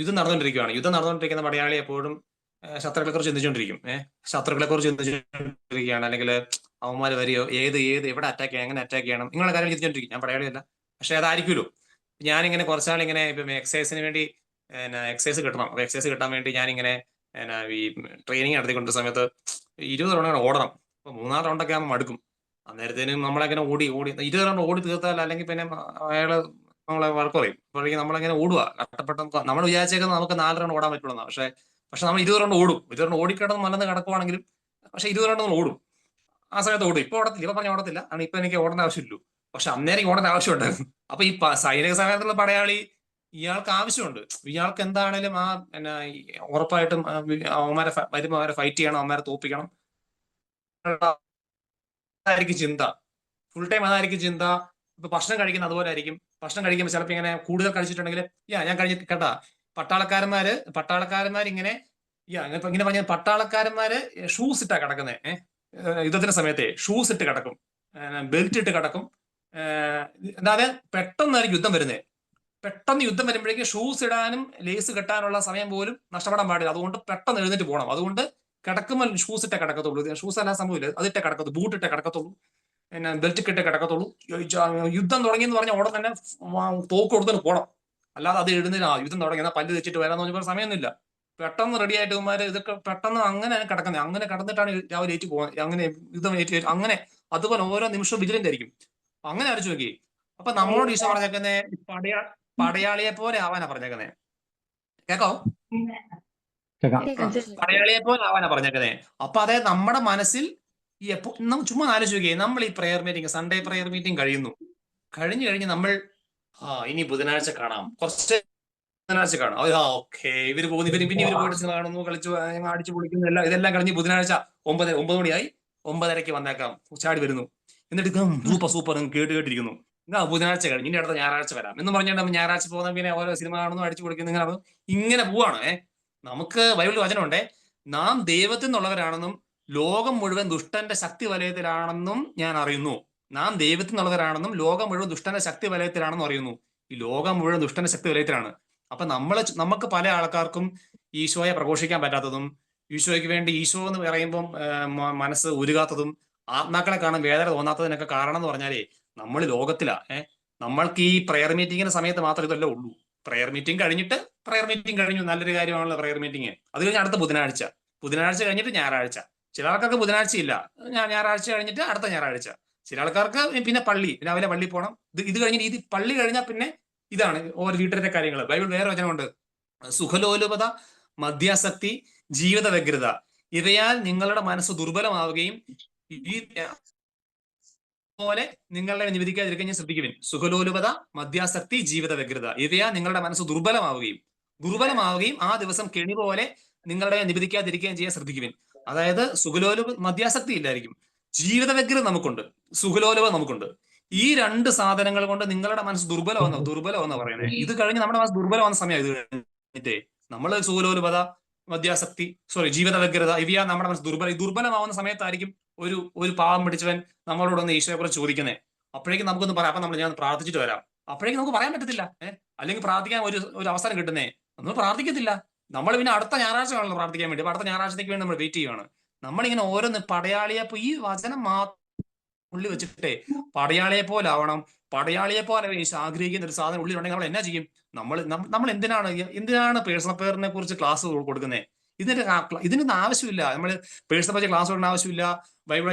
യുദ്ധം നടന്നുകൊണ്ടിരിക്കുകയാണ് യുദ്ധം നടന്നുകൊണ്ടിരിക്കുന്ന പടയാളി എപ്പോഴും ശത്രുക്കളെ കുറിച്ച് ചിന്തിച്ചുകൊണ്ടിരിക്കും. ഏഹ് ശത്രുക്കളെ കുറിച്ച് ചിന്തിച്ചുകൊണ്ടിരിക്കുകയാണ്. അല്ലെങ്കിൽ അവന്മാർ വരികയോ ഏത് ഏത് എവിടെ അറ്റാക്ക് ചെയ്യാം എങ്ങനെ അറ്റാക്ക് ചെയ്യണം നിങ്ങളുടെ കാര്യം ചിന്തിച്ചുകൊണ്ടിരിക്കും. ഞാൻ പടയാളിയല്ല. പക്ഷെ അതായിരിക്കുമല്ലോ. ഞാനിങ്ങനെ കുറച്ചാൾ ഇങ്ങനെ ഇപ്പം എക്സസൈസിന് വേണ്ടി എക്സസൈസ് കിട്ടണം. അപ്പൊ എക്സസൈസ് കിട്ടാൻ വേണ്ടി ഞാനിങ്ങനെ ഈ ട്രെയിനിങ് നടത്തിക്കൊണ്ട സമയത്ത് ഇരുപത് റൗണ്ട് അങ്ങനെ ഓടണം. അപ്പൊ മൂന്നാം റൗണ്ടൊക്കെ ആകുമ്പോൾ മടുക്കും. അന്നേരത്തേനും നമ്മളങ്ങനെ ഓടി ഓടി ഇരുപത് റൗണ്ട് ഓടി തീർത്താൽ അല്ലെങ്കിൽ പിന്നെ അയാൾ നമ്മളെ വർക്ക് പറയും. അപ്പോഴേക്കും നമ്മളങ്ങനെ ഓടുക കട്ടപ്പെട്ട നമ്മൾ വിചാരിച്ചേക്കുന്നത് നമുക്ക് നാല് റൗണ്ട് ഓടാൻ പറ്റുള്ളൂ പക്ഷെ പക്ഷെ നമ്മൾ ഇരുപത് റൗണ്ട് ഓടും. ഇരുപത് റൗണ്ട് ഓടിക്കിടന്ന് മലന്ന് കിടക്കുവാണെങ്കിലും പക്ഷെ ഇരുപത് റൗണ്ട് നമ്മൾ ഓടും. ആ സമയത്ത് ഓടും. ഇപ്പൊ ഓടത്തില്ല. ഇപ്പൊ പറഞ്ഞ ഓടത്തില്ല. കാരണം ഇപ്പൊ എനിക്ക് ഓടേണ്ട ആവശ്യമില്ല. പക്ഷെ അന്നേരം ഓടേണ്ട ആവശ്യമുണ്ടായിരുന്നു. അപ്പൊ ഈ സൈനിക സമയത്തുള്ള പടയാളി ഇയാൾക്ക് ആവശ്യമുണ്ട്. ഇയാൾക്ക് എന്താണേലും ആ എന്നാ ഉറപ്പായിട്ടും അവന്മാരെ വരുമ്പോ അവരെ ഫൈറ്റ് ചെയ്യണം അവന്മാരെ തോപ്പിക്കണം. അതായിരിക്കും ചിന്ത. ഫുൾ ടൈം അതായിരിക്കും ചിന്ത. ഇപ്പൊ ഭക്ഷണം കഴിക്കുന്ന അതുപോലെ ആയിരിക്കും. ഭക്ഷണം കഴിക്കുമ്പോൾ ചിലപ്പോൾ ഇങ്ങനെ കൂടുതൽ കഴിച്ചിട്ടുണ്ടെങ്കിൽ യാ ഞാൻ കഴിഞ്ഞ കേട്ടാ. പട്ടാളക്കാരന്മാര് പട്ടാളക്കാരന്മാർ ഇങ്ങനെ യാ ഇപ്പൊ ഇങ്ങനെ പറഞ്ഞ പട്ടാളക്കാരന്മാര് ഷൂസ് ഇട്ടാ കിടക്കുന്നത് ഏഹ് യുദ്ധത്തിന്റെ സമയത്തെ ഷൂസ് ഇട്ട് കിടക്കും. ബെൽറ്റ് ഇട്ട് കിടക്കും. അതായത് പെട്ടെന്നായിരിക്കും യുദ്ധം വരുന്നത് പെട്ടെന്ന് യുദ്ധം വരുമ്പോഴേക്കും ഷൂസ് ഇടാനും ലേസ് കെട്ടാനുള്ള സമയം പോലും നഷ്ടപ്പെടാൻ പാടില്ല. അതുകൊണ്ട് പെട്ടെന്ന് എഴുന്നേറ്റ് പോകണം. അതുകൊണ്ട് കിടക്കുമ്പോൾ ഷൂസ് ഇട്ടേ കിടക്കത്തുള്ളൂ. ഷൂസ് അല്ല സംഭവമില്ല. അതിട്ടേ കിടക്കത്തുള്ളൂ. ബൂട്ട് ഇട്ടേ കിടക്കത്തുള്ളൂ. പിന്നെ ബെൽറ്റ് കെട്ടി കിടക്കത്തുള്ളൂ. യുദ്ധം തുടങ്ങിയെന്ന് പറഞ്ഞ ഉടൻ തന്നെ തോക്ക് കൊടുത്തിട്ട് പോണം. അല്ലാതെ അത് എഴുന്നില്ല ആ യുദ്ധം തുടങ്ങി എന്നാൽ പല്ല് തെച്ചിട്ട് വരാന്ന് പറഞ്ഞ സമയമൊന്നുമില്ല പെട്ടെന്ന് റെഡി ആയിട്ട് ഇവന്മാര് ഇതൊക്കെ പെട്ടെന്ന് അങ്ങനെ കിടക്കുന്നത് അങ്ങനെ കിടന്നിട്ടാണ് രാവിലെ ഏറ്റു പോകാൻ അങ്ങനെ യുദ്ധം ഏറ്റു അങ്ങനെ അതുപോലെ ഓരോ നിമിഷവും വിജിലന്റ് ആയിരിക്കും. അങ്ങനെ അടിച്ചു നോക്കി അപ്പൊ നമ്മളോട് ഈശോ പറഞ്ഞേക്കുന്നേ പടയാ പടയാളിയെ പോലെ ആവാനാ പറഞ്ഞേക്കുന്നേ. കേക്കോ. പടയാളിയെ പോലെ ആവാനാ പറഞ്ഞേക്കുന്നേ. അപ്പൊ അതായത് നമ്മുടെ മനസ്സിൽ ഈ എപ്പോ നമ്മൾ ചുമ്മാ ആലോചിച്ച് നോക്കിയേ നമ്മൾ ഈ prayer meeting Sunday prayer meeting കഴിയുന്നു. കഴിഞ്ഞു കഴിഞ്ഞ് നമ്മൾ ആ ഇനി ബുധനാഴ്ച കാണാം. കുറച്ച് ബുധനാഴ്ച കാണാം. ഓക്കേ ആ ഓക്കെ ഇവർ പോകുന്നു ഇവർ പിന്നെ ഇവർ പോയിട്ട് കാണുന്നു കളിച്ചു അടിച്ചു പൊളിക്കുന്നു എല്ലാം ഇതെല്ലാം കഴിഞ്ഞ് ബുധനാഴ്ച ഒമ്പത് ഒമ്പത് മണിയായി. ഒമ്പതരയ്ക്ക് വന്നേക്കാം. ചാടി വരുന്നു. എന്നിട്ട് സൂപ്പർ സൂപ്പർ കേട്ട് കേട്ടിരിക്കുന്നു. എന്നാ ബുധനാഴ്ച കഴിഞ്ഞ്. ഇനി അടുത്ത ഞായറാഴ്ച വരാം. എന്ന് പറഞ്ഞിട്ട് നമ്മൾ ഞായറാഴ്ച പോകുന്ന പിന്നെ ഓരോ സിനിമ കാണുന്നു അടിച്ചു പൊളിക്കുന്നു ഇങ്ങനെ. ഇങ്ങനെ പോവാണ്. നമുക്ക് ബൈബിൾ വചനമുണ്ടേ നാം ദൈവത്തിൽ നിന്നുള്ളവരാണെന്നും ലോകം മുഴുവൻ ദുഷ്ടന്റെ ശക്തി വലയത്തിലാണെന്നും ഞാൻ അറിയുന്നു. നാം ദൈവത്തിൽ നിന്നുള്ളവരാണെന്നും ലോകം മുഴുവൻ ദുഷ്ടന്റെ ശക്തി വലയത്തിലാണെന്നും അറിയുന്നു. ഈ ലോകം മുഴുവൻ ദുഷ്ടന്റെ ശക്തി വലയത്തിലാണ്. അപ്പൊ നമ്മളെ നമുക്ക് പല ആൾക്കാർക്കും ഈശോയെ പ്രഘോഷിക്കാൻ പറ്റാത്തതും ഈശോയ്ക്ക് വേണ്ടി ഈശോ എന്ന് പറയുമ്പോൾ മനസ്സ് ഉരുകാത്തതും ആത്മാക്കളെ കാണാൻ വേദന തോന്നാത്തതിനൊക്കെ കാരണം എന്ന് പറഞ്ഞാലേ നമ്മൾ ലോകത്തിലാ. ഏഹ് നമ്മൾക്ക് ഈ പ്രെയർ മീറ്റിങ്ങിന്റെ സമയത്ത് മാത്രം ഇതല്ല ഉള്ളൂ. പ്രെയർ മീറ്റിംഗ് കഴിഞ്ഞിട്ട് പ്രെയർ മീറ്റിംഗ് കഴിഞ്ഞു. നല്ലൊരു കാര്യമാണല്ലോ പ്രെയർ മീറ്റിംഗ് അത് കഴിഞ്ഞ് അടുത്ത ബുധനാഴ്ച. ബുധനാഴ്ച കഴിഞ്ഞിട്ട് ഞായറാഴ്ച. ചില ആൾക്കാർക്ക് ബുധനാഴ്ച ഇല്ല ഞാൻ ഞായറാഴ്ച കഴിഞ്ഞിട്ട് അടുത്ത ഞായറാഴ്ച. ചില ആൾക്കാർക്ക് പിന്നെ പള്ളി രാവിലെ പള്ളി പോകണം ഇത് ഇത് കഴിഞ്ഞിട്ട് ഇത് പള്ളി കഴിഞ്ഞാൽ പിന്നെ ഇതാണ് ഓരോ വീട്ടിലെ കാര്യങ്ങൾ ബൈബിൾ വേറെ വചനമുണ്ട്. സുഖലോലുപത മദ്യാസക്തി ജീവിത വ്യഗ്രത. ഇവയാൽ നിങ്ങളുടെ മനസ്സ് ദുർബലമാവുകയും ഈ പോലെ നിങ്ങളെ നിവേദിക്കാതിരിക്കാൻ ഞാൻ ശ്രദ്ധിക്കുവിൻ. സുഖലോലുപത മദ്യാസക്തി ജീവിത വ്യഗ്രത. ഇവയാ നിങ്ങളുടെ മനസ്സ് ദുർബലമാവുകയും ദുർബലമാവുകയും ആ ദിവസം കെണി പോലെ നിങ്ങളുടെ നിവേദിക്കാതിരിക്കുകയും ചെയ്യാൻ ശ്രദ്ധിക്കുവിൻ. അതായത് സുഖലോലുപ മദ്യാസക്തി ഇല്ലായിരിക്കും. ജീവിത വ്യഗ്രത നമുക്കുണ്ട്. സുഖലോലുപ നമുക്കുണ്ട്. ഈ രണ്ട് സാധനങ്ങൾ കൊണ്ട് നിങ്ങളുടെ മനസ്സ് ദുർബലമെന്ന് ദുർബലമെന്ന് പറയുന്നത് ഇത് കഴിഞ്ഞ് നമ്മുടെ മനസ്സ് ദുർബലമാകുന്ന സമയം ഇത് കഴിഞ്ഞിട്ടേ നമ്മൾ സുഖലോലുപത മദ്യാസക്തി സോറി ജീവിത വ്യഗ്രത ഇവയാ നമ്മുടെ മനസ്സ് ദുർബല ദുർബലമാവുന്ന സമയത്തായിരിക്കും ഒരു ഒരു പാവം പിടിച്ചവൻ നമ്മളോടൊന്ന് ഈശോയെ കുറിച്ച് ചോദിക്കുന്നത് അപ്പോഴേക്കും നമുക്കൊന്ന് പറയാം അപ്പൊ നമ്മൾ ഞാൻ പ്രാർത്ഥിച്ചിട്ട് വരാം. അപ്പോഴേക്കും നമുക്ക് പറയാൻ പറ്റത്തില്ല ഏഹ് അല്ലെങ്കിൽ പ്രാർത്ഥിക്കാൻ ഒരു ഒരു അവസരം കിട്ടുന്നേ. നമ്മൾ പ്രാർത്ഥിക്കത്തില്ല. നമ്മൾ പിന്നെ അടുത്ത ഞായറാഴ്ച ആണല്ലോ പ്രാർത്ഥിക്കാൻ വേണ്ടി. അടുത്ത ഞായറാഴ്ചത്തേക്ക് വേണ്ടി നമ്മൾ വെയിറ്റ് ചെയ്യുകയാണ് നമ്മളിങ്ങനെ ഓരോന്ന് പടയാളിയെ ഈ വചനം മാത്രം ഉള്ളി വെച്ചിട്ടേ പടയാളിയെ പോലാവണം പടയാളിയെ പോലെ ആഗ്രഹിക്കുന്ന ഒരു സാധനം ഉള്ളിലുണ്ടെങ്കിൽ നമ്മൾ എന്നാ ചെയ്യും? നമ്മൾ നമ്മൾ എന്തിനാണ് എന്തിനാണ് പേഴ്സണൽ പേറിനെ കുറിച്ച് ക്ലാസ് കൊടുക്കുന്നത് ഇതിന്റെ ഇതിനൊന്നും ആവശ്യമില്ല. നമ്മൾ പേഴ്സണൽ പറ്റി ക്ലാസ് കൊടുക്കുന്ന ആവശ്യമില്ല. ബൈബിൾ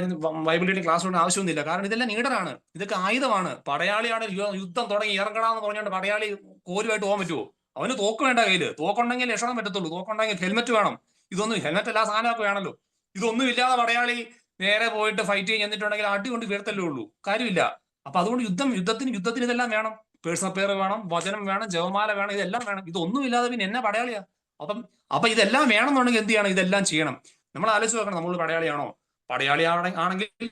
ബൈബിളിന്റെ ക്ലാസ് കൊടുക്കുന്ന ആവശ്യമൊന്നുമില്ല. കാരണം ഇതെല്ലാം നീഡറാണ് ഇതൊക്കെ ആയുധമാണ്. പടയാളിയാണ് യുദ്ധം തുടങ്ങി ഇറങ്ങണമെന്ന് പറഞ്ഞുകൊണ്ട് പടയാളി കോലുമായിട്ട് പോകാൻ പറ്റുമോ അവന് തോക്ക് വേണ്ട കയ്യിൽ. തോക്കുണ്ടെങ്കിൽ രക്ഷണം പറ്റത്തുള്ളൂ. തോക്കുണ്ടെങ്കിൽ ഹെൽമെറ്റ് വേണം. ഇതൊന്നും ഹെൽമെറ്റ് എല്ലാ സാധനമൊക്കെ വേണമല്ലോ ഇതൊന്നും ഇല്ലാതെ പടയാളി നേരെ പോയിട്ട് ഫൈറ്റ് ചെയ്ത് ചെന്നിട്ടുണ്ടെങ്കിൽ അടി കൊണ്ട് വീഴ്ത്തല്ലേ ഉള്ളൂ. കാര്യമില്ല. അപ്പൊ അതുകൊണ്ട് യുദ്ധം യുദ്ധത്തിന് യുദ്ധത്തിന് ഇതെല്ലാം വേണം. പേഴ്സണൽ പേർ വേണം വചനം വേണം ജവമാല വേണം ഇതെല്ലാം വേണം. ഇതൊന്നും ഇല്ലാതെ പിന്നെ എന്നെ പടയാളിയാ. അപ്പം അപ്പൊ ഇതെല്ലാം വേണമെന്നുണ്ടെങ്കിൽ എന്ത് ചെയ്യണം? ഇതെല്ലാം ചെയ്യണം. നമ്മൾ ആലോചിച്ച് നോക്കണം നമ്മൾ പടയാളിയാണോ? പടയാളി ആണെങ്കിൽ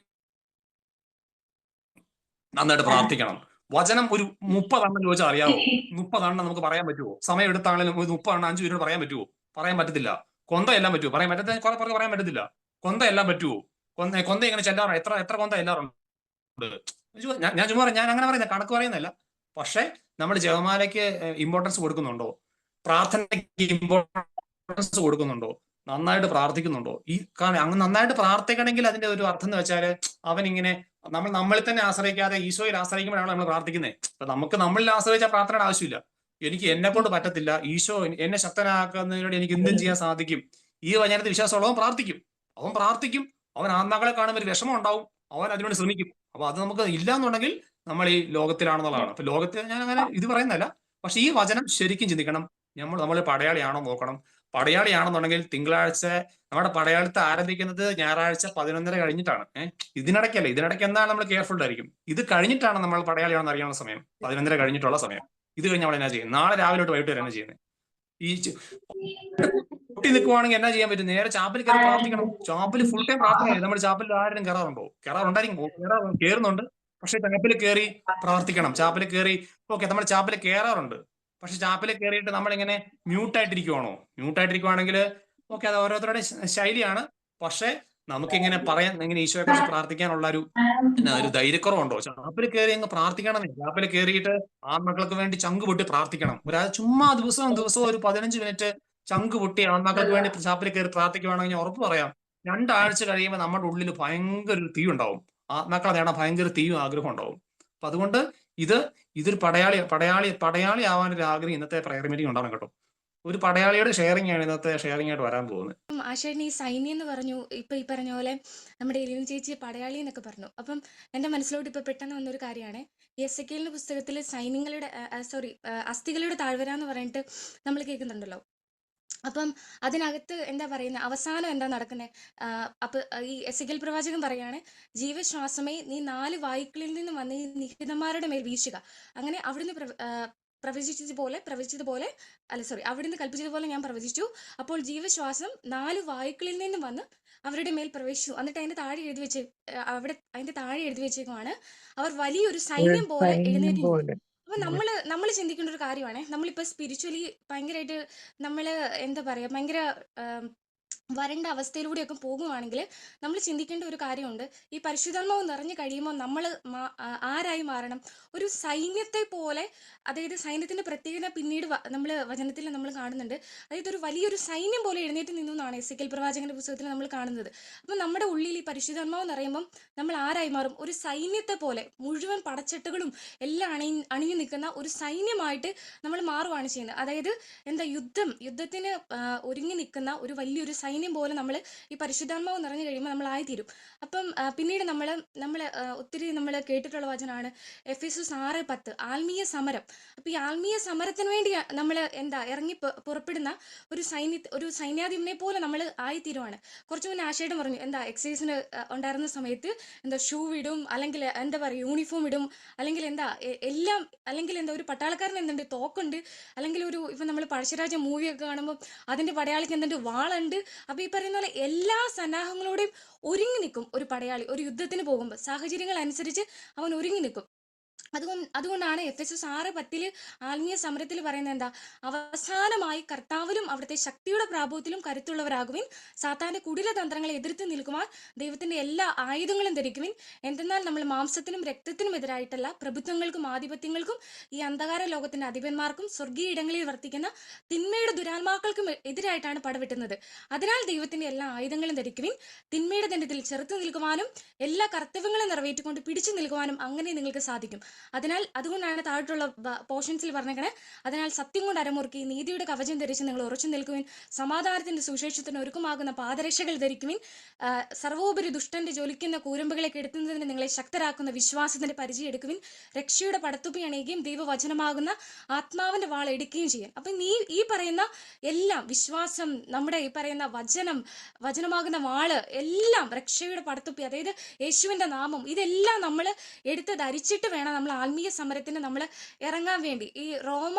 നന്നായിട്ട് പ്രാർത്ഥിക്കണം. വചനം ഒരു മുപ്പതെണ്ണം ചോദിച്ചാൽ അറിയാവോ? മുപ്പതെണ്ണം നമുക്ക് പറയാൻ പറ്റുമോ സമയം എടുത്താണെങ്കിലും ഒരു മുപ്പതെണ്ണം അഞ്ചു പേരോട് പറയാൻ പറ്റുമോ പറയാൻ പറ്റത്തില്ല. കൊന്ത എല്ലാം പറ്റുമോ പറയാൻ പറ്റത്തില്ല. കുറെ പേർക്ക് പറയാൻ പറ്റത്തില്ല. കൊന്ത എല്ലാം പറ്റുമോ കൊന്ത കൊന്ത ഇങ്ങനെ ചെല്ലാറോ എത്ര എത്ര കൊന്ത എല്ലാറുണ്ട് ഞാൻ ചുമ്മാ ഞാൻ അങ്ങനെ പറയുന്നത് കണക്ക് പറയുന്നില്ല. പക്ഷെ നമ്മൾ ജപമാലയ്ക്ക് ഇമ്പോർട്ടൻസ് കൊടുക്കുന്നുണ്ടോ? പ്രാർത്ഥനയ്ക്ക് ഇമ്പോർട്ടൻസ് കൊടുക്കുന്നുണ്ടോ? നന്നായിട്ട് പ്രാർത്ഥിക്കുന്നുണ്ടോ? ഈ കാരണം അങ്ങ് നന്നായിട്ട് പ്രാർത്ഥിക്കണമെങ്കിൽ അതിന്റെ ഒരു അർത്ഥം എന്ന് വെച്ചാൽ അവൻ ഇങ്ങനെ നമ്മൾ നമ്മളിൽ തന്നെ ആശ്രയിക്കാതെ ഈശോയിൽ ആശ്രയിക്കുമ്പോഴാണ് നമ്മൾ പ്രാർത്ഥിക്കുന്നത് അപ്പൊ നമുക്ക് നമ്മളിൽ ആശ്രയിച്ച പ്രാർത്ഥനയുടെ ആവശ്യമില്ല. എനിക്ക് എന്നെ കൊണ്ട് പറ്റത്തില്ല. ഈശോ എന്നെ ശക്തനാക്കുന്നതിനോട് എനിക്ക് എന്തും ചെയ്യാൻ സാധിക്കും. ഈ വചനത്തിൽ വിശ്വാസമുള്ളവൻ പ്രാർത്ഥിക്കും. അവൻ പ്രാർത്ഥിക്കും. അവൻ ആത്മാക്കളെ കാണുമ്പോൾ ഒരു വിഷമം ഉണ്ടാവും. അവൻ അതിനോട് ശ്രമിക്കും. അപ്പൊ അത് നമുക്ക് ഇല്ല എന്നുണ്ടെങ്കിൽ നമ്മൾ ഈ ലോകത്തിലാണെന്നുള്ളതാണ്. അപ്പൊ ലോകത്തിൽ ഞാൻ അങ്ങനെ ഇത് പറയുന്നതല്ല. പക്ഷെ ഈ വചനം ശരിക്കും ചിന്തിക്കണം. നമ്മൾ നമ്മൾ പടയാളിയാണോ നോക്കണം. പടയാളിയാണെന്നുണ്ടെങ്കിൽ തിങ്കളാഴ്ച നമ്മുടെ പടയാളിത്തെ ആരംഭിക്കുന്നത് ഞായറാഴ്ച പതിനൊന്നര കഴിഞ്ഞിട്ടാണ്. ഏഹ് ഇതിനിടയ്ക്കല്ല ഇതിനിടയ്ക്ക് എന്താണ് നമ്മൾ കെയർഫുൾ ആയിരിക്കും. ഇത് കഴിഞ്ഞിട്ടാണ് നമ്മൾ പടയാളിയാണെന്ന് അറിയാനുള്ള സമയം. പതിനൊന്നര കഴിഞ്ഞിട്ടുള്ള സമയം. ഇത് കഴിഞ്ഞ് നമ്മൾ എന്നാ ചെയ്യും നാളെ രാവിലെ തൊട്ട് വൈകിട്ട് വരെ എന്നാ ചെയ്യുന്നത്? ഈ കുട്ടി നിൽക്കുവാണെങ്കിൽ എന്നാ ചെയ്യാൻ പറ്റും? നേരെ ചാപ്പിൽ കയറി പ്രാർത്ഥിക്കണം. ചാപ്പിൽ ഫുൾ ടൈം പ്രാർത്ഥന നമ്മൾ ചാപ്പലിൽ ആരും കയറാറുണ്ടോ? കയറാറുണ്ടായിരിക്കും. കയറാ- കയറുന്നുണ്ട്. പക്ഷെ ചാപ്പിൽ കയറി പ്രാർത്ഥിക്കണം. ചാപ്പിൽ കയറി ഓക്കെ നമ്മൾ ചാപ്പിൽ കയറാറുണ്ട്. പക്ഷെ ചാപ്പിൽ കയറിയിട്ട് നമ്മളിങ്ങനെ മ്യൂട്ടായിട്ടിരിക്കുവാണോ മ്യൂട്ടായിട്ടിരിക്കുവാണെങ്കിൽ ഓക്കെ അത് ഓരോരുത്തരുടെ ശൈലിയാണ്. പക്ഷെ നമുക്കിങ്ങനെ പറയാൻ ഇങ്ങനെ ഈശോയെ കുറിച്ച് പ്രാർത്ഥിക്കാനുള്ള ഒരു ഒരു ധൈര്യക്കുറവുണ്ടോ? ചാപ്പിൽ കയറി അങ്ങ് പ്രാർത്ഥിക്കണം ചാപ്പിൽ കയറിയിട്ട് ആൺമക്കൾക്ക് വേണ്ടി ചങ്ക് പൊട്ടി പ്രാർത്ഥിക്കണം. ഒരാ ചുമ്മാ ദിവസവും ദിവസവും ഒരു പതിനഞ്ച് മിനിറ്റ് ചങ്ക് പൊട്ടി ആൺമക്കൾക്ക് വേണ്ടി ചാപ്പിൽ കയറി പ്രാർത്ഥിക്കുവാണെങ്കിൽ ഞാൻ ഉറപ്പ് പറയാം. രണ്ടാഴ്ച കഴിയുമ്പോൾ നമ്മുടെ ഉള്ളിൽ ഭയങ്കര ഒരു തീ ഉണ്ടാവും ആത്മാക്കളെ നേടാൻ ഭയങ്കര തീയും ആഗ്രഹം ഉണ്ടാവും. അപ്പൊ അതുകൊണ്ട് ഇത് ഇതൊരു പടയാളി പടയാളി പടയാളി ആവാൻ ഒരു ആഗ്രഹം ഇന്നത്തെ പ്രയർ മീറ്റിംഗ് ഉണ്ടാവണം കേട്ടോ. ഒരു പടയാളിയുടെ ഷെയറിംഗ് ആണ് ഇന്നത്തെ ഷെയറിംഗ് ആയിട്ട് വരാൻ പോകുന്നത്. ആശേട്ടൻ ഈ സൈനി എന്ന് പറഞ്ഞു ഇപ്പൊ ഈ പറഞ്ഞ പോലെ നമ്മുടെ എലിൻ ചേച്ചി പടയാളി എന്നൊക്കെ പറഞ്ഞു. അപ്പം എന്റെ മനസ്സിലോട്ട് ഇപ്പൊ പെട്ടെന്ന് വന്നൊരു കാര്യമാണ്. എസ് എ കെലിന്റെ പുസ്തകത്തിൽ സൈനികളുടെ സോറി അസ്ഥികളുടെ താഴ്വര എന്ന് പറഞ്ഞിട്ട് നമ്മൾ കേൾക്കുന്നുണ്ടല്ലോ. അപ്പം അതിനകത്ത് എന്താ പറയുന്നത് അവസാനം എന്താ നടക്കുന്നത് അപ്പൊ ഈ എസിക്കൽ പ്രവാചകൻ പറയാണ് ജീവശ്വാസമേ നീ നാല് വായുക്കളിൽ നിന്ന് വന്ന് ഈ നിഹിതന്മാരുടെ മേൽ വീശുക. അങ്ങനെ അവിടുന്ന് പ്രവചിച്ചതുപോലെ പ്രവചിച്ചതുപോലെ അല്ല സോറി അവിടുന്ന് കൽപ്പിച്ചതുപോലെ ഞാൻ പ്രവചിച്ചു. അപ്പോൾ ജീവശ്വാസം നാല് വായുക്കളിൽ നിന്നും വന്ന് അവരുടെ മേൽ പ്രവേശിച്ചു. എന്നിട്ട് അതിന്റെ താഴെ എഴുതി വെച്ച് അവിടെ അതിന്റെ താഴെ എഴുതി വെച്ചേക്കുമാണ് അവർ വലിയൊരു സൈന്യം പോലെ എഴുന്നേറ്റ്. അപ്പൊ നമ്മൾ നമ്മൾ ചിന്തിക്കേണ്ട ഒരു കാര്യമാണ്. നമ്മളിപ്പോ സ്പിരിച്വലി ഭയങ്കരമായിട്ട് നമ്മൾ എന്താ പറയാ ഭയങ്കര വരണ്ട അവസ്ഥയിലൂടെയൊക്കെ പോകുവാണെങ്കിൽ നമ്മൾ ചിന്തിക്കേണ്ട ഒരു കാര്യമുണ്ട്. ഈ പരിശുദ്ധാത്മാവ് നിറഞ്ഞു കഴിയുമ്പോൾ നമ്മൾ ആരായി മാറണം? ഒരു സൈന്യത്തെ പോലെ അതായത് സൈന്യത്തിന്റെ പ്രത്യേകത പിന്നീട് നമ്മൾ വചനത്തിൽ നമ്മൾ കാണുന്നുണ്ട്. അതായത് ഒരു വലിയൊരു സൈന്യം പോലെ എഴുന്നേറ്റ് നിന്നു എന്നാണ് എസിക്കൽ പ്രവാചകന്റെ പുസ്തകത്തിൽ നമ്മൾ കാണുന്നത്. അപ്പം നമ്മുടെ ഉള്ളിൽ ഈ പരിശുദ്ധാത്മാവ് നിറയുമ്പം നമ്മൾ ആരായി മാറും? ഒരു സൈന്യത്തെ പോലെ മുഴുവൻ പടച്ചട്ടുകളും എല്ലാം അണി അണിഞ്ഞു നിൽക്കുന്ന ഒരു സൈന്യമായിട്ട് നമ്മൾ മാറുവാണ് ചെയ്യുന്നത്. അതായത് എന്താ യുദ്ധം യുദ്ധത്തിന് ഒരുങ്ങി നിൽക്കുന്ന ഒരു വലിയൊരു സൈന്യം പോലെ നമ്മൾ ഈ പരിശുദ്ധാത്മാവ് നിറഞ്ഞു കഴിയുമ്പോൾ നമ്മൾ ആയിത്തീരും അപ്പം പിന്നീട് നമ്മൾ നമ്മൾ ഒത്തിരി നമ്മൾ കേട്ടിട്ടുള്ള വചനമാണ് എഫ് എസ് എസ് ആറ് പത്ത് ആത്മീയ സമരം. അപ്പം ഈ ആത്മീയ സമരത്തിന് വേണ്ടി നമ്മൾ എന്താ ഇറങ്ങി പുറപ്പെടുന്ന ഒരു സൈന്യ ഒരു സൈന്യാധിപനെ പോലെ നമ്മൾ ആയിത്തീരുവാണ്. കുറച്ച് മുന്നേ ആശയുടെ പറഞ്ഞു എന്താ എക്സസൈസിന് ഉണ്ടായിരുന്ന സമയത്ത് എന്താ ഷൂ ഇടും അല്ലെങ്കിൽ എന്താ പറയുക യൂണിഫോം ഇടും അല്ലെങ്കിൽ എന്താ എല്ലാം അല്ലെങ്കിൽ എന്താ ഒരു പട്ടാളക്കാരൻ എന്തുണ്ട് തോക്കുണ്ട് അല്ലെങ്കിൽ ഒരു ഇപ്പം നമ്മൾ പഴശ്ശിരാജ മൂവിയൊക്കെ കാണുമ്പോൾ അതിന്റെ പടയാളിക്ക് എന്തുണ്ട് വാളുണ്ട് അപ്പോൾ ഈ പറയുന്ന പോലെ എല്ലാ സന്നാഹങ്ങളോടെയും ഒരുങ്ങി നിൽക്കും ഒരു പടയാളി. ഒരു യുദ്ധത്തിന് പോകുമ്പോൾ സാഹചര്യങ്ങൾ അനുസരിച്ച് അവൻ ഒരുങ്ങി നിൽക്കും. അതുകൊണ്ട് അതുകൊണ്ടാണ് എഫ് എസ് എസ് ആറ് പത്തിൽ ആത്മീയ സമരത്തിൽ പറയുന്നത് എന്താ? അവസാനമായി കർത്താവിലും അവിടുത്തെ ശക്തിയുടെ പ്രാഭവത്തിലും കരുത്തുള്ളവരാകുവിൻ സാത്താന്റെ കുടില തന്ത്രങ്ങളെ എതിർത്ത് നിൽക്കുവാൻ ദൈവത്തിന്റെ എല്ലാ ആയുധങ്ങളും ധരിക്കുവിൻ. എന്തെന്നാൽ നമ്മൾ മാംസത്തിനും രക്തത്തിനും എതിരായിട്ടല്ല പ്രഭുത്വങ്ങൾക്കും ആധിപത്യങ്ങൾക്കും ഈ അന്ധകാര ലോകത്തിന്റെ അധിപന്മാർക്കും സ്വർഗീയ ഇടങ്ങളിൽ വർത്തിക്കുന്ന തിന്മയുടെ ദുരാത്മാക്കൾക്കും എതിരായിട്ടാണ് പടവെട്ടുന്നത്. അതിനാൽ ദൈവത്തിന്റെ എല്ലാ ആയുധങ്ങളും ധരിക്കുവിൻ തിന്മയുടെ ദണ്ഡത്തിൽ ചെറുത്തു നിൽക്കുവാനും എല്ലാ കർത്തവ്യങ്ങളും നിറവേറ്റിക്കൊണ്ട് പിടിച്ചു നിൽക്കുവാനും അങ്ങനെ നിങ്ങൾക്ക് സാധിക്കും. അതിനാൽ അതുകൊണ്ടാണ് താഴോട്ടുള്ള പോർഷൻസിൽ പറഞ്ഞേക്കണേ. അതിനാൽ സത്യം കൊണ്ട് അരമുറുക്കി നീതിയുടെ കവചം ധരിച്ച് നിങ്ങൾ ഉറച്ചു നിൽക്കുവിൻ. സമാധാനത്തിന്റെ സുശേഷത്തിന് ഒരുക്കമാകുന്ന പാദരക്ഷകൾ ധരിക്കുവിൻ. സർവോപരി ദുഷ്ടന്റെ ജ്വലിക്കുന്ന കൂരമ്പുകളെ കെടുത്തുന്നതിന് നിങ്ങളെ ശക്തരാക്കുന്ന വിശ്വാസത്തിന്റെ പരിചയം എടുക്കുവിൻ. രക്ഷയുടെ പടത്തുപ്പി അണയുകയും ദൈവവചനമാകുന്ന ആത്മാവിന്റെ വാൾ എടുക്കുകയും ചെയ്യും അപ്പൊ നീ ഈ പറയുന്ന എല്ലാം വിശ്വാസം നമ്മുടെ ഈ പറയുന്ന വചനം വചനമാകുന്ന വാൾ എല്ലാം രക്ഷയുടെ പടത്തുപ്പി അതായത് യേശുവിന്റെ നാമം ഇതെല്ലാം നമ്മൾ എടുത്ത് ധരിച്ചിട്ട് വേണം നമ്മൾ ആത്മീയ സമരത്തിന് നമ്മൾ ഇറങ്ങാൻ വേണ്ടി. ഈ റോമ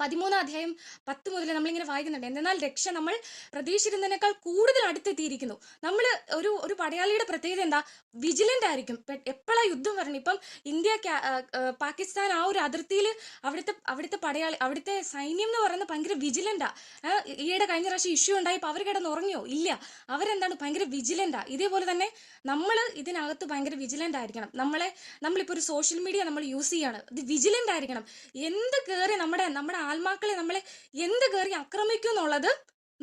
പതിമൂന്നാം അധ്യായം പത്ത് മുതൽ നമ്മളിങ്ങനെ വായിക്കുന്നുണ്ട്. എന്നാൽ രക്ഷ നമ്മൾ പ്രതീക്ഷിച്ചിരുന്നതിനേക്കാൾ കൂടുതൽ അടുത്തെത്തിയിരിക്കുന്നു. നമ്മൾ ഒരു ഒരു പടയാളിയുടെ പ്രത്യേകത എന്താ? വിജിലന്റ് ആയിരിക്കും. എപ്പോഴാണ് യുദ്ധം വരണം? ഇപ്പം ഇന്ത്യ പാകിസ്ഥാൻ ആ ഒരു അതിർത്തിയിൽ അവിടുത്തെ അവിടുത്തെ പടയാളി അവിടുത്തെ സൈന്യം എന്ന് പറയുന്നത് ഭയങ്കര വിജിലന്റാ ഈയിടെ കഴിഞ്ഞ പ്രാവശ്യം ഇഷ്യൂ ഉണ്ടായപ്പോൾ അവർ കിടന്ന് ഉറങ്ങിയോ? ഇല്ല. അവരെന്താണ്? ഭയങ്കര വിജിലന്റാ ഇതേപോലെ തന്നെ നമ്മൾ ഇതിനകത്ത് ഭയങ്കര വിജിലന്റ് ആയിരിക്കണം. നമ്മളെ നമ്മളിപ്പോൾ ഒരു സോഷ്യൽ മീഡിയ നമ്മൾ യൂസ് ചെയ്യാണ്. ഇത് വിജിലന്റ് ആയിരിക്കണം. എന്ത് കയറി നമ്മുടെ നമ്മുടെ ആത്മാക്കളെ നമ്മളെ എന്ത് കയറി ആക്രമിക്കും എന്നുള്ളത്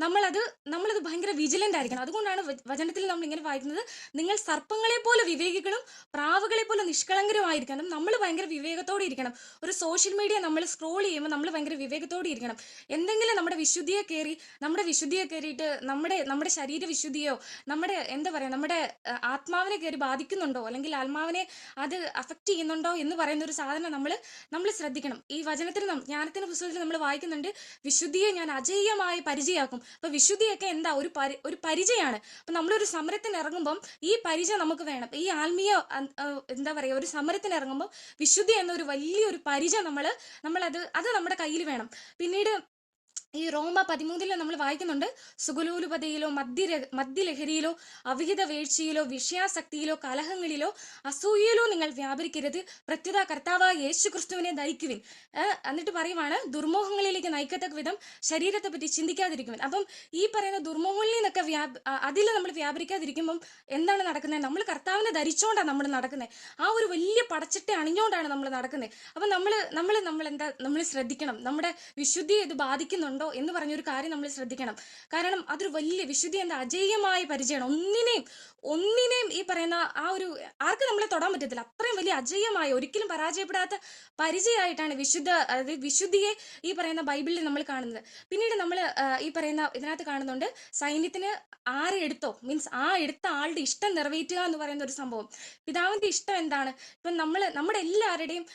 നമ്മളത് നമ്മളത് ഭയങ്കര വിജിലന്റ് ആയിരിക്കണം. അതുകൊണ്ടാണ് വചനത്തിൽ നമ്മൾ ഇങ്ങനെ വായിക്കുന്നത് നിങ്ങൾ സർപ്പങ്ങളെ പോലെ വിവേകികളും പ്രാവുകളെ പോലെ നിഷ്കളങ്കരമായിരിക്കണം. നമ്മൾ ഭയങ്കര വിവേകത്തോടെ ഇരിക്കണം. ഒരു സോഷ്യൽ മീഡിയ നമ്മൾ സ്ക്രോൾ ചെയ്യുമ്പോൾ നമ്മൾ ഭയങ്കര വിവേകത്തോടെ ഇരിക്കണം. എന്തെങ്കിലും നമ്മുടെ വിശുദ്ധിയെ കയറി നമ്മുടെ വിശുദ്ധിയെ കയറിയിട്ട് നമ്മുടെ നമ്മുടെ ശരീര വിശുദ്ധിയോ നമ്മുടെ എന്താ പറയുക നമ്മുടെ ആത്മാവിനെ കയറി ബാധിക്കുന്നുണ്ടോ? അല്ലെങ്കിൽ ആത്മാവിനെ അത് അഫക്റ്റ് ചെയ്യുന്നുണ്ടോ എന്ന് പറയുന്ന ഒരു സാധനം നമ്മൾ നമ്മൾ ശ്രദ്ധിക്കണം. ഈ വചനത്തിന് ജ്ഞാനത്തിന് പുസ്തകത്തിൽ നമ്മൾ വായിക്കുന്നുണ്ട് വിശുദ്ധിയെ ഞാൻ അജയ്യമായി പരിചയമാക്കും. അപ്പൊ വിശുദ്ധിയൊക്കെ എന്താ? ഒരു പരി ഒരു പരിചയമാണ് അപ്പൊ നമ്മളൊരു സമരത്തിന് ഇറങ്ങുമ്പം ഈ പരിചയം നമുക്ക് വേണം. ഈ ആത്മീയ എന്താ പറയുക ഒരു സമരത്തിന് ഇറങ്ങുമ്പോൾ വിശുദ്ധി എന്നൊരു വലിയൊരു പരിചയം നമ്മൾ നമ്മളത് അത് നമ്മുടെ കയ്യിൽ വേണം. പിന്നീട് ഈ റോമ പതിമൂന്നിൽ നമ്മൾ വായിക്കുന്നുണ്ട് സുഗുലൂലുപതയിലോ മദ്യ മദ്യലഹരിയിലോ അവിഹിത വീഴ്ചയിലോ വിഷയാസക്തിയിലോ കലഹങ്ങളിലോ അസൂയയിലോ നിങ്ങൾ വ്യാപരിക്കരുത്. പ്രത്യുത കർത്താവായ യേശു ക്രിസ്തുവിനെ ധരിക്കുവിൻ എന്നിട്ട് പറയുവാണ് ദുർമോഹങ്ങളിലേക്ക് നയിക്കത്തക്ക വിധം ശരീരത്തെ പറ്റി ചിന്തിക്കാതിരിക്കുവിൻ. അപ്പം ഈ പറയുന്ന ദുർമോഹങ്ങളിൽ നിന്നൊക്കെ അതിൽ നമ്മൾ വ്യാപരിക്കാതിരിക്കുമ്പം എന്താണ് നടക്കുന്നത്? നമ്മൾ കർത്താവിനെ ധരിച്ചുകൊണ്ടാണ് നമ്മൾ നടക്കുന്നത്. ആ ഒരു വലിയ പടച്ചിട്ട് അണിഞ്ഞുകൊണ്ടാണ് നമ്മൾ നടക്കുന്നത്. അപ്പം നമ്മൾ നമ്മൾ നമ്മൾ എന്താ നമ്മൾ ശ്രദ്ധിക്കണം. നമ്മുടെ വിശുദ്ധിയെ ഇത് ബാധിക്കുന്നുണ്ടോ എന്ന് പറഞ്ഞൊരു കാര്യം നമ്മൾ ശ്രദ്ധിക്കണം. കാരണം അതൊരു വലിയ വിശുദ്ധി എന്താ? അജയ്യമായ പരിചയമാണ്. ഒന്നിനെയും ഒന്നിനെയും ഈ പറയുന്ന ആ ഒരു ആർക്കും നമ്മളെ തൊടാൻ പറ്റത്തില്ല. അത്രയും വലിയ അജയ്യമായ ഒരിക്കലും പരാജയപ്പെടാത്ത പരിചയമായിട്ടാണ് വിശുദ്ധ അതായത് വിശുദ്ധിയെ ഈ പറയുന്ന ബൈബിളിൽ നമ്മൾ കാണുന്നത്. പിന്നീട് നമ്മൾ ഈ പറയുന്ന ഇതിനകത്ത് കാണുന്നുണ്ട് സൈന്യത്തിന് ആരെ എടുത്തോ? മീൻസ് ആ എടുത്ത ആളുടെ ഇഷ്ടം നിറവേറ്റുക എന്ന് പറയുന്ന ഒരു സംഭവം. പിതാവിന്റെ ഇഷ്ടം എന്താണ്? ഇപ്പം നമ്മൾ നമ്മുടെ എല്ലാവരുടെയും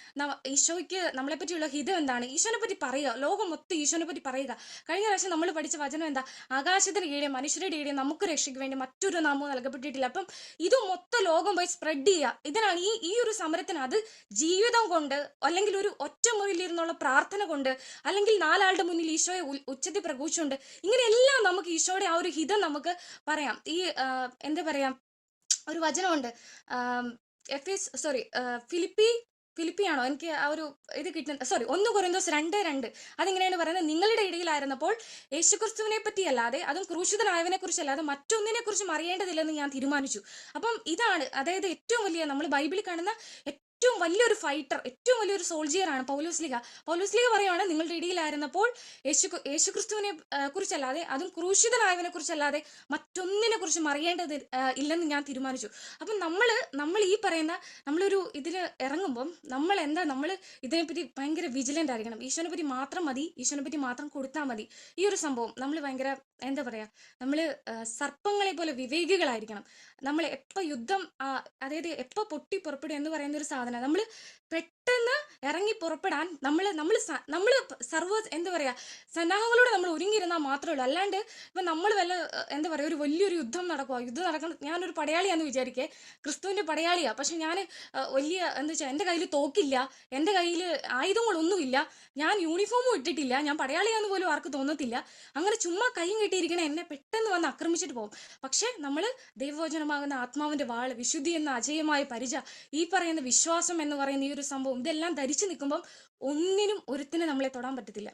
ഈശോയ്ക്ക് നമ്മളെ പറ്റിയുള്ള ഹിതം എന്താണ്? ഈശോനെ പറ്റി പറയുക. ലോകം മൊത്തം ഈശോനെ പറ്റി പറയുക. കഴിഞ്ഞ പ്രാവശ്യം നമ്മൾ പഠിച്ച വചനം എന്താ? ആകാശത്തിന് കീഴെ മനുഷ്യരുടെ കീഴെ നമുക്ക് രക്ഷയ്ക്ക് വേണ്ടി മറ്റൊരു നാമവും നൽകപ്പെട്ടിട്ടില്ല. അപ്പം ഇത് മൊത്തം ലോകം പോയി സ്പ്രെഡ് ചെയ്യുക. ഇതിനാണ് ഈ ഈ ഒരു സമരത്തിന് അത് ജീവിതം കൊണ്ട് അല്ലെങ്കിൽ ഒരു ഒറ്റ മുറിയിലിരുന്നുള്ള പ്രാർത്ഥന കൊണ്ട് അല്ലെങ്കിൽ നാലാളുടെ മുന്നിൽ ഈശോയെ ഉച്ചത്തിൽ പ്രഘോഷിച്ചുകൊണ്ട് ഇങ്ങനെയെല്ലാം നമുക്ക് ഈശോയുടെ ആ ഒരു ഹിതം നമുക്ക് പറയാം. ഈ എന്താ പറയാ? ഒരു വചനമുണ്ട്. എഫ് എസ് സോറി ഫിലിപ്പി ഫിലിപ്പിയാണോ? എനിക്ക് ആ ഒരു ഇത് കിട്ടുന്ന സോറി ഒന്ന് കുറന്തോസ് രണ്ട് രണ്ട്. അതിങ്ങനെയാണ് പറയുന്നത്? നിങ്ങളുടെ ഇടയിലായിരുന്നപ്പോൾ യേശുക്രിസ്തുവിനെ പറ്റി അല്ലാതെ അതും ക്രൂശിതനായവനെ കുറിച്ചല്ലാതെ മറ്റൊന്നിനെ കുറിച്ചും അറിയേണ്ടതില്ലെന്ന് ഞാൻ തീരുമാനിച്ചു. അപ്പം ഇതാണ് അതായത് ഏറ്റവും വലിയ നമ്മൾ ബൈബിളിൽ കാണുന്ന ഏറ്റവും വലിയൊരു ഫൈറ്റർ ഏറ്റവും വലിയൊരു സോൾജിയർ ആണ് പൗലോസ്ലിക ലീഗ. പറയുവാണ് നിങ്ങളുടെ ഇടയിലായിരുന്നപ്പോൾ യേശു യേശുക്രിസ്തുവിനെ ക്രിസ്തുവിനെ കുറിച്ചല്ലാതെ അതും ക്രൂശിതനായവനെ കുറിച്ചല്ലാതെ മറ്റൊന്നിനെ കുറിച്ചും അറിയേണ്ടത് ഇല്ലെന്ന് ഞാൻ തീരുമാനിച്ചു. അപ്പം നമ്മൾ നമ്മൾ ഈ പറയുന്ന നമ്മളൊരു ഇതിൽ ഇറങ്ങുമ്പം നമ്മൾ എന്താ നമ്മൾ ഇതിനെപ്പറ്റി ഭയങ്കര വിജിലന്റ് ആയിരിക്കണം. ഈശോനെ പറ്റി മാത്രം മതി ഈശോനെ പറ്റി മാത്രം കൊടുത്താൽ മതി. ഈ ഒരു സംഭവം നമ്മൾ ഭയങ്കര എന്താ പറയുക നമ്മൾ സർപ്പങ്ങളെ പോലെ വിവേകികളായിരിക്കണം. നമ്മൾ എപ്പോൾ യുദ്ധം അതായത് എപ്പോൾ പൊട്ടി പുറപ്പെടും എന്ന് പറയുന്ന ഒരു സാധനം നമ്മൾ പെട്ടെന്ന് ഇറങ്ങി പുറപ്പെടാൻ നമ്മൾ നമ്മൾ നമ്മൾ സർവ എന്താ പറയുക സന്നാഹങ്ങളോട് നമ്മൾ ഒരുങ്ങിയിരുന്നാൽ മാത്രമേ ഉള്ളൂ. അല്ലാണ്ട് ഇപ്പം നമ്മൾ വല്ല എന്താ പറയുക ഒരു വലിയൊരു യുദ്ധം നടക്കുക യുദ്ധം നടക്കണം ഞാനൊരു പടയാളിയാന്ന് വിചാരിക്കേ. ക്രിസ്തുവിന്റെ പടയാളിയാണ് പക്ഷെ ഞാൻ വലിയ എന്താ വെച്ചാൽ എന്റെ കയ്യിൽ തോക്കില്ല. എന്റെ കയ്യിൽ ആയുധങ്ങളൊന്നുമില്ല. ഞാൻ യൂണിഫോമും ഇട്ടിട്ടില്ല. ഞാൻ പടയാളിയാന്ന് പോലും ആർക്ക് തോന്നത്തില്ല. അങ്ങനെ ചുമ്മാ കൈയും കെട്ടിയിരിക്കണ എന്നെ പെട്ടെന്ന് വന്ന് ആക്രമിച്ചിട്ട് പോകും. പക്ഷേ നമ്മൾ ദൈവവചനമാകുന്ന ആത്മാവിന്റെ വാൾ വിശുദ്ധി എന്ന അജയമായ പരിച ഈ പറയുന്ന വിശ്വാസം എന്ന് പറയുന്ന ഈ ഒരു സംഭവം ഇതെല്ലാം ധരിച്ചു നിൽക്കുമ്പം ഒന്നിനും ഒരുത്തിനും നമ്മളെ തൊടാൻ പറ്റത്തില്ല.